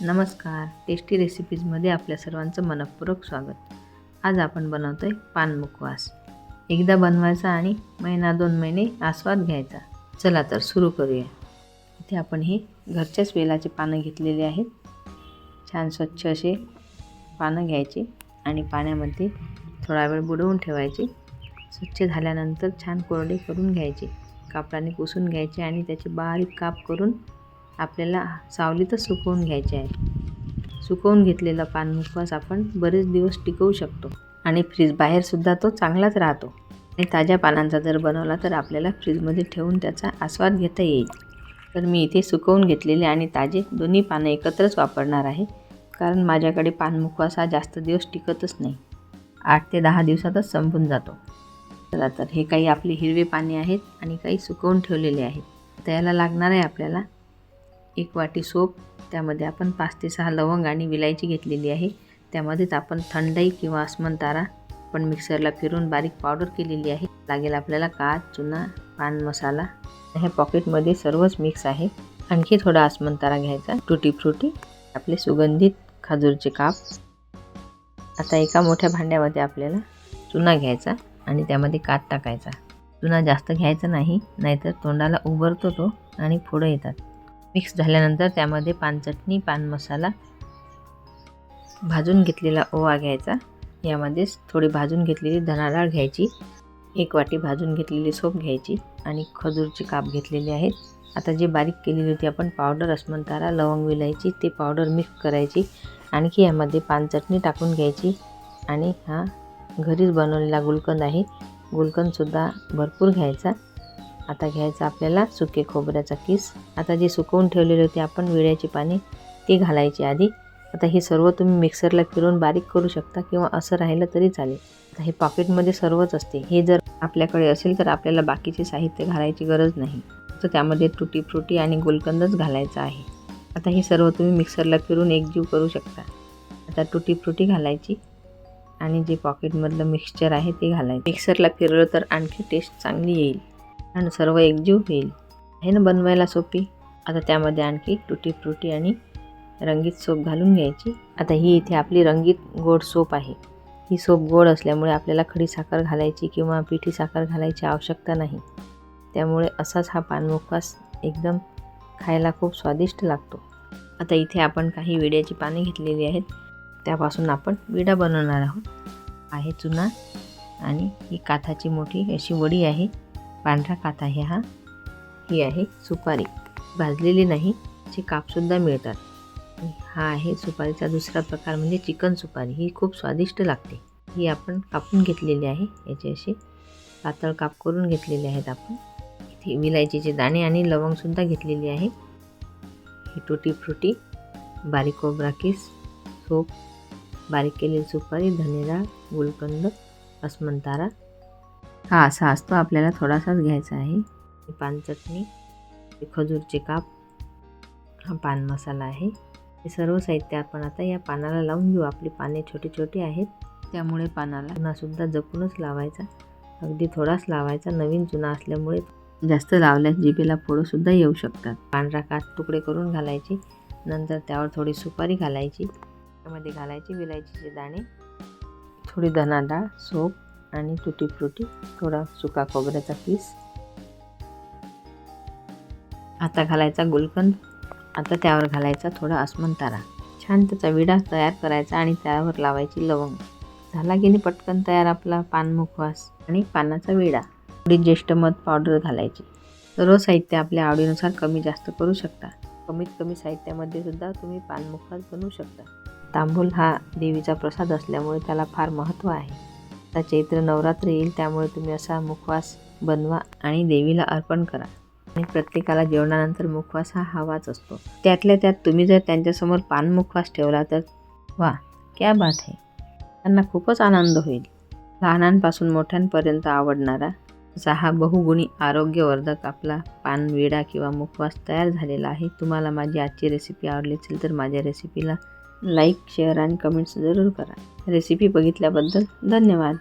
नमस्कार. टेस्टी रेसिपीजमध्ये आपल्या सर्वांचं मनपूर्वक स्वागत. आज आपण बनवतो आहे पान मुखवास. एकदा बनवायचा आणि महिना दोन महिने आस्वाद घ्यायचा. चला तर सुरू करूया. इथे आपण हे घरच्याच वेलाचे पानं घेतलेले आहेत. छान स्वच्छ असे पानं घ्यायचे आणि पाण्यामध्ये थोडा वेळ बुडवून ठेवायचे. स्वच्छ झाल्यानंतर छान कोरडे करून घ्यायचे. कापडाने पुसून घ्यायचे आणि त्याचे बारीक काप करून आपल्याला सावलीतच सुकवून घ्यायचे आहे. सुकवून घेतलेला पान मुखवास आपण बरेच दिवस टिकवू शकतो. आणि फ्रीज बाहेरसुद्धा तो चांगलाच राहतो. आणि ताज्या पानांचा जर बनवला तर आपल्याला फ्रीजमध्ये ठेवून त्याचा आस्वाद घेता येईल. तर मी इथे सुकवून घेतलेले आणि ताजे दोन्ही पानं एकत्रच वापरणार आहे. कारण माझ्याकडे पान मुखवास हा जास्त दिवस टिकतच नाही. आठ ते दहा दिवसातच संपून जातो. चला तर हे काही आपले हिरवे पाने आहेत आणि काही सुकवून ठेवलेले आहेत. तर याला लागणार आहे आपल्याला एक वाटी सोप त्यामध्ये आपण पाच ते सहा लवंग आणि विलायची घेतलेली आहे. त्यामध्येच आपण थंडाई किंवा अस्मनतारा पण मिक्सरला फिरून बारीक पावडर केलेली आहे. लागेल आपल्याला काच चुना पान मसाला. ह्या पॉकेटमध्ये सर्वच मिक्स आहे. आणखी थोडा आसमंतारा घ्यायचा. टुटी फ्रुटी. आपले सुगंधित खजूरचे काप. आता एका मोठ्या भांड्यामध्ये आपल्याला चुना घ्यायचा आणि त्यामध्ये कात टाकायचा. चुना जास्त घ्यायचा नाही नाहीतर तोंडाला उभरतो तो आणि फुडं येतात. मिक्स झाल्यानंतर त्यामध्ये पानचटणी पान मसाला भाजून घेतलेला ओवा घ्यायचा. यामध्येच थोडी भाजून घेतलेली धनाडाळ घ्यायची. एक वाटी भाजून घेतलेली सोप घ्यायची आणि खजूरची काप घेतलेली आहेत आता जी बारीक केलेली होती आपण पावडर अस्मंतारा लवंग विलायची ते पावडर मिक्स करायची. आणखी यामध्ये पानचटणी टाकून घ्यायची आणि हा घरीच बनवलेला गुलकंद आहे. गुलकंदसुद्धा भरपूर घ्यायचा. आता घ्यायचं आपल्याला सुके खोबऱ्याचा किस. आता जे सुकवून ठेवलेले होते आपण विड्याची पाने ती घालायची आधी. आता हे सर्व तुम्ही मिक्सरला फिरून बारीक करू शकता किंवा असं राहिलं तरी चालेल. आता हे पॉकेटमध्ये सर्वच असते. हे जर आपल्याकडे असेल तर आपल्याला बाकीचे साहित्य घालायची गरज नाही. तर त्यामध्ये तुटी फ्रुटी आणि गुलकंदच घालायचा आहे. आता हे सर्व तुम्ही मिक्सरला फिरून एकजीव करू शकता. आता तुटी फ्रुटी घालायची आणि जे पॉकेटमधलं मिक्सचर आहे ते घालायचं. मिक्सरला फिरलं तर आणखी टेस्ट चांगली येईल. आणि सर्व एकजीव होईल. आहे ना बनवायला सोपी? आता त्यामध्ये आणखी तुटी फ्रुटी आणि रंगीत सोप घालून घ्यायची. आता ही इथे आपली रंगीत गोड सोप आहे. ही सोप गोड असल्यामुळे आपल्याला खडी साखर घालायची किंवा पिठी साखर घालायची आवश्यकता नाही. त्यामुळे असाच हा पानमुखवास एकदम खायला खूप स्वादिष्ट लागतो. आता इथे आपण काही विड्याची पाने घेतलेली आहेत. त्यापासून आपण विडा बनवणार आहोत. आहे चुना आणि ही काथाची मोठी अशी वडी आहे. पांढरा काथ आहे हा. ही आहे सुपारी. भाजलेली नाही चे कापसुद्धा मिळतात. हा आहे सुपारीचा दुसरा प्रकार म्हणजे चिकन सुपारी. ही खूप स्वादिष्ट लागते. ही आपण कापून घेतलेली आहे. याचे असे पातळ काप करून घेतलेले आहेत आपण. इथे विलायचीचे दाणे आणि लवंगसुद्धा घेतलेली आहे. ही टुटी फ्रुटी बारीक खोबरा किस सोप बारीक केलेली सुपारी धनेडाळ गुलकंद अस्मंतारा हा असा असतो. आपल्याला थोडासाच घ्यायचा आहे. पान चटणी खजूरचे काप हा पान मसाला आहे. हे सर्व साहित्य आपण आता या पानाला लावून घेऊ. आपली पाने छोटी छोटी आहेत. त्यामुळे पानाला चुनासुद्धा जपूनच लावायचा. अगदी थोडाच लावायचा. नवीन चुना असल्यामुळे जास्त लावल्यास जिभेला फोडंसुद्धा येऊ शकतात. पांढरा काठ तुकडे करून घालायचे. नंतर त्यावर थोडी सुपारी घालायची. त्यामध्ये घालायची विलायचीचे दाणे. थोडी धना डाळ सोप आणि तुटी फ्रुटी थोडा सुका खोबऱ्याचा पीस. आता घालायचा गुलकंद. आता त्यावर घालायचा थोडा अस्मनतारा छान त्याचा विडा तयार करायचा आणि त्यावर लावायची लवंग. झाला की नाही पटकन तयार आपला पान मुखवास आणि पानाचा विडा. थोडी ज्येष्ठ मध पावडर घालायची. सर्व साहित्य आपल्या आवडीनुसार कमी जास्त करू शकता. कमीत कमी साहित्यामध्ये सुद्धा तुम्ही पानमुखवास बनवू शकता. तांबूल हा देवीचा प्रसाद असल्यामुळे त्याला फार महत्त्व आहे. आता चैत्र नवरात्र येईल त्यामुळे तुम्ही असा मुखवास बनवा आणि देवीला अर्पण करा. आणि प्रत्येकाला जेवणानंतर मुखवास हा हवाच असतो. त्यातल्या त्यात तुम्ही जर त्यांच्यासमोर पान मुखवास ठेवला तर वा क्या बात आहे त्यांना खूपच आनंद होईल. लहानांपासून मोठ्यांपर्यंत आवडणारा असा हा बहुगुणी आरोग्यवर्धक आपला पान विडा किंवा मुखवास तयार झालेला आहे. तुम्हाला माझी आजची रेसिपी आवडली असेल तर माझ्या रेसिपीला लाईक शेअर आणि कमेंट्स जरूर करा. रेसिपी बघितल्याबद्दल धन्यवाद.